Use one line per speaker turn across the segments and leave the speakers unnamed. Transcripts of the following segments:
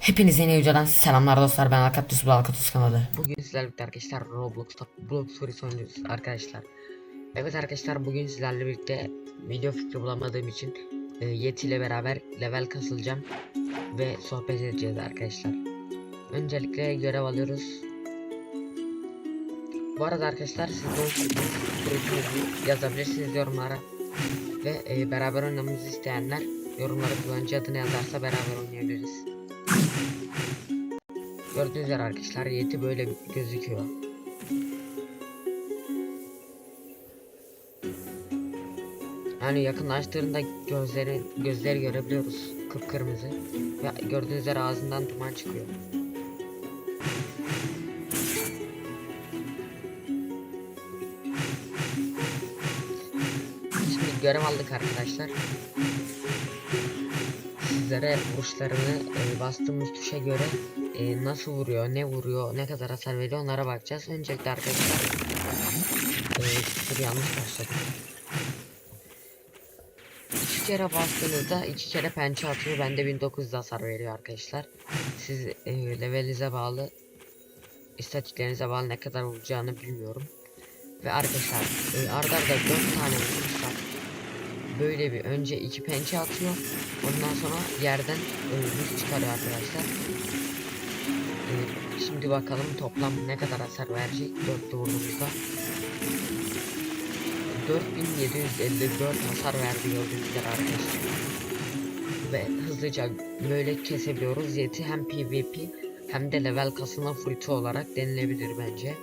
Hepinize yeni videodan selamlar dostlar ben Alkatus bu Alkatus kanalı. Bugün sizlerle birlikte arkadaşlar Roblox'ta Blox Stories oynuyoruz arkadaşlar. Evet arkadaşlar bugün sizlerle birlikte video fikri bulamadığım için e, Yeti ile beraber level kasılacağım ve sohbet edeceğiz arkadaşlar. Öncelikle görev alıyoruz. Bu arada arkadaşlar siz de fikirlerinizi yazabilirsiniz yorumlara ve e, beraber oynamamızı isteyenler yorumlara kullanıcı adını yazarsa beraber oynayabiliriz. Gördüğünüz üzere arkadaşlar yeti böyle gözüküyor. Yani yakınlaştığında gözleri gözleri görebiliyoruz kıpkırmızı ve gördüğünüz üzere ağzından duman çıkıyor. Görev aldık arkadaşlar. Sizlere vuruşlarını e, bastığımız tuşa göre e, nasıl vuruyor, ne vuruyor, ne kadar hasar veriyor onlara bakacağız. Öncelikle arkadaşlar e, dur yanlış başladım. İki kere bastığınızda iki kere pençe atıyor. Bende 1900 hasar veriyor arkadaşlar. Siz e, levelinize bağlı, istatiklerinize bağlı ne kadar vuracağını bilmiyorum. Ve arkadaşlar e, arda arda 4 tane. Böyle bir önce iki pençe atıyor. Ondan sonra yerden e, buz çıkarıyor arkadaşlar. E, şimdi bakalım toplam ne kadar hasar verecek 4 vurduğumuzda. 4754 hasar verdi gördüğünüz arkadaşlar. Ve hızlıca böyle kesebiliyoruz. Yeti hem PvP hem de level kasılma frutu olarak denilebilir bence. Ee,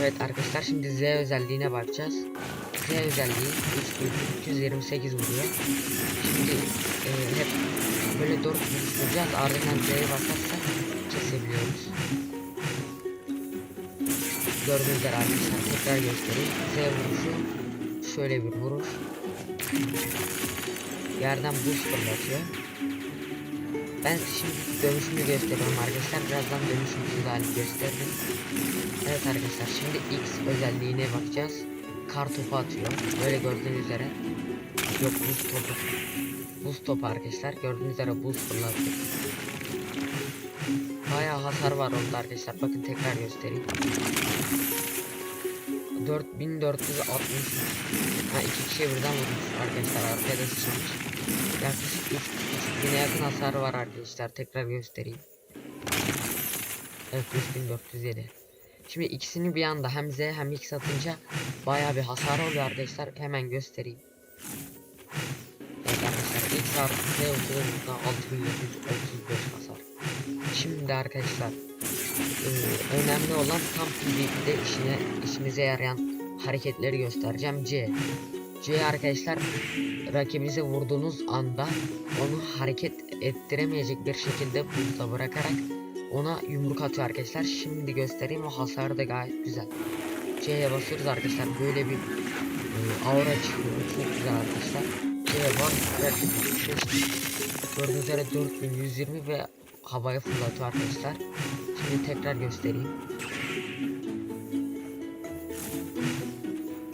Evet arkadaşlar şimdi Z özelliğine bakacağız. Z özelliği 3328 vuruyor. Şimdi e, hep böyle 4 vuruş vuracağız. Ardından Z'ye basarsak kesebiliyoruz. Gördüğünüz üzere arkadaşlar tekrar göstereyim. Z vuruşu şöyle bir vuruş. Yerden buz fırlatıyor. Ben şimdi dönüşümü gösteriyorum arkadaşlar. Birazdan dönüşümsüz hali gösteririm. Evet arkadaşlar şimdi X özelliğine bakacağız. Kar topu atıyor. Böyle gördüğünüz üzere. Yok buz topu. Buz topu arkadaşlar. Gördüğünüz üzere buz fırlatıyor. Bayağı hasar var onda arkadaşlar. Bakın tekrar göstereyim. 4460 Ha iki kişiye birden vurmuş arkadaşlar. Arkaya da sıçramış. Yaklaşık 3000'e yakın hasar var arkadaşlar. Tekrar göstereyim. Evet 3407. Şimdi ikisini bir anda hem Z hem X atınca baya bir hasar oluyor arkadaşlar. Hemen göstereyim. Arkadaşlar X artı Z olduğunda 6735 hasar. Şimdi arkadaşlar e, önemli olan tam PvP'de işine işimize yarayan hareketleri göstereceğim. C. C arkadaşlar rakibinize vurduğunuz anda onu hareket ettiremeyecek bir şekilde buzda bırakarak ona yumruk atıyor arkadaşlar. Şimdi göstereyim o hasarı da gayet güzel. C'ye basıyoruz arkadaşlar böyle bir e, aura çıkıyor. Çok güzel arkadaşlar. C'ye bas. Gördüğünüz üzere 4120 ve havaya fırlatıyor arkadaşlar. Şimdi tekrar göstereyim.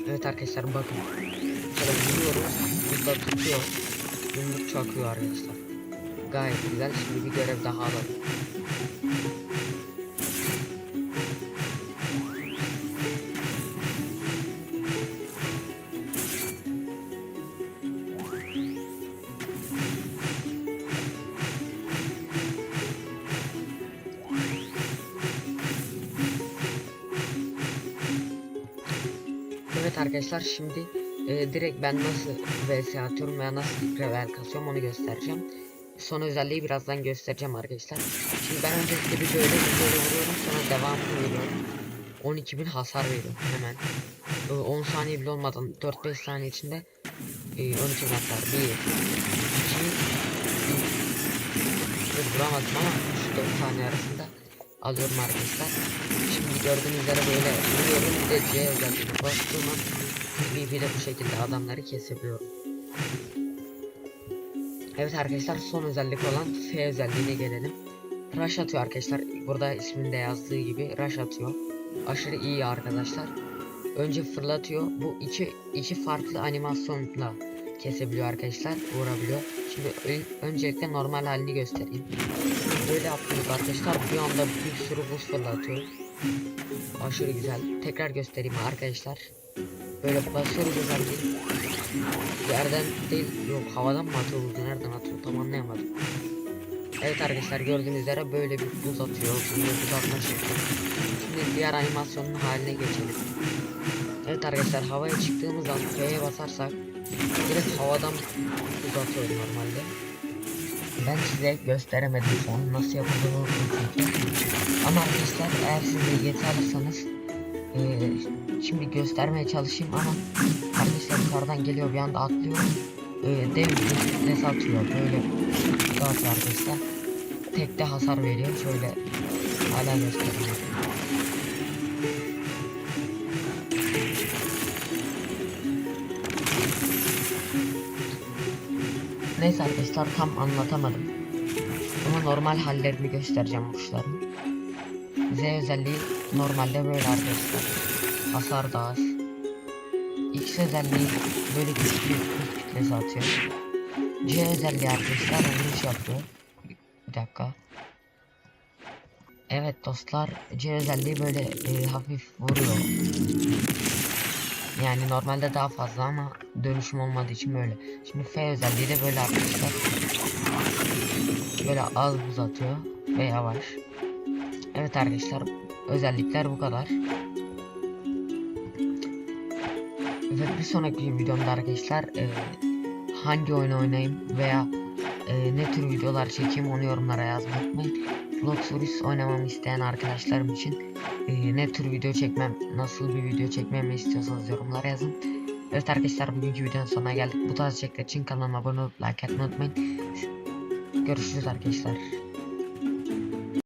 Evet arkadaşlar bakın. Şöyle vuruyoruz. Burada tutuyor. Yumruk çakıyor arkadaşlar. Gayet güzel. Şimdi bir görev daha alalım. Evet arkadaşlar şimdi e, direkt ben nasıl vs atıyorum veya nasıl level kasıyorum onu göstereceğim. Son özelliği birazdan göstereceğim arkadaşlar. Şimdi ben öncelikle bir böyle bir böyle vuruyorum sonra devamını vuruyorum. 12.000 hasar veriyorum hemen. E, 10 saniye bile olmadan 4-5 saniye içinde e, 12.000 hasar. 1 2 3 vuramadım ama 3-4 saniye arasında alıyorum arkadaşlar. Şimdi gördüğünüz üzere böyle vuruyorum bir de C özelliğine bastığım an PvP'de bu şekilde adamları kesebiliyorum. Evet arkadaşlar son özellik olan F özelliğine gelelim. Rush atıyor arkadaşlar. Burada isminde yazdığı gibi rush atıyor. aşırı iyi arkadaşlar. Önce fırlatıyor. Bu iki iki farklı animasyonla kesebiliyor arkadaşlar. Vurabiliyor. Şimdi ön- öncelikle normal halini göstereyim. Böyle yapıyoruz arkadaşlar. Bir anda bir sürü buz fırlatıyor. Aşırı güzel. Tekrar göstereyim arkadaşlar. Böyle basıyoruz özelliği. Yerden değil yok havadan mı atıyor buzu nereden atıyor tam anlayamadım. Evet arkadaşlar gördüğünüz üzere böyle bir buz atıyor. Şimdi buz atma şekli. Şimdi diğer animasyonun haline geçelim. Evet arkadaşlar havaya çıktığımız an F'ye basarsak direkt havadan buz atıyor normalde. Ben size gösteremedim şu nasıl yapıldığını unuttum çünkü. Ama arkadaşlar eğer siz de yeti alırsanız eee, şimdi göstermeye çalışayım ama arkadaşlar yukarıdan geliyor bir anda atlıyor. Eee dev kütlesi atıyor böyle dağıtıyor arkadaşlar. Tek de hasar veriyor şöyle hala göstereyim. Neyse arkadaşlar tam anlatamadım. Ama normal hallerini göstereceğim kuşların. Z özelliği normalde böyle arkadaşlar. Hasar da az. X özelliği böyle güçlü kuş kütlesi atıyor. C özelliği arkadaşlar vuruş yapıyor. Bir dakika. Evet dostlar C özelliği böyle e, hafif vuruyor. Yani normalde daha fazla ama dönüşüm olmadığı için böyle. Şimdi F özelliği de böyle arkadaşlar. Böyle az buz atıyor ve yavaş. Evet arkadaşlar özellikler bu kadar. Ve bir sonraki videomda arkadaşlar e, hangi oyunu oynayayım veya e, ne tür videolar çekeyim onu yorumlara yazmayı unutmayın. Vlogsurus oynamamı isteyen arkadaşlarım için e, ne tür video çekmem, nasıl bir video çekmemi istiyorsanız yorumlara yazın. Evet arkadaşlar bugünkü videonun sonuna geldik. Bu tarz içerikler için kanalıma abone olup like atmayı unutmayın. Görüşürüz arkadaşlar.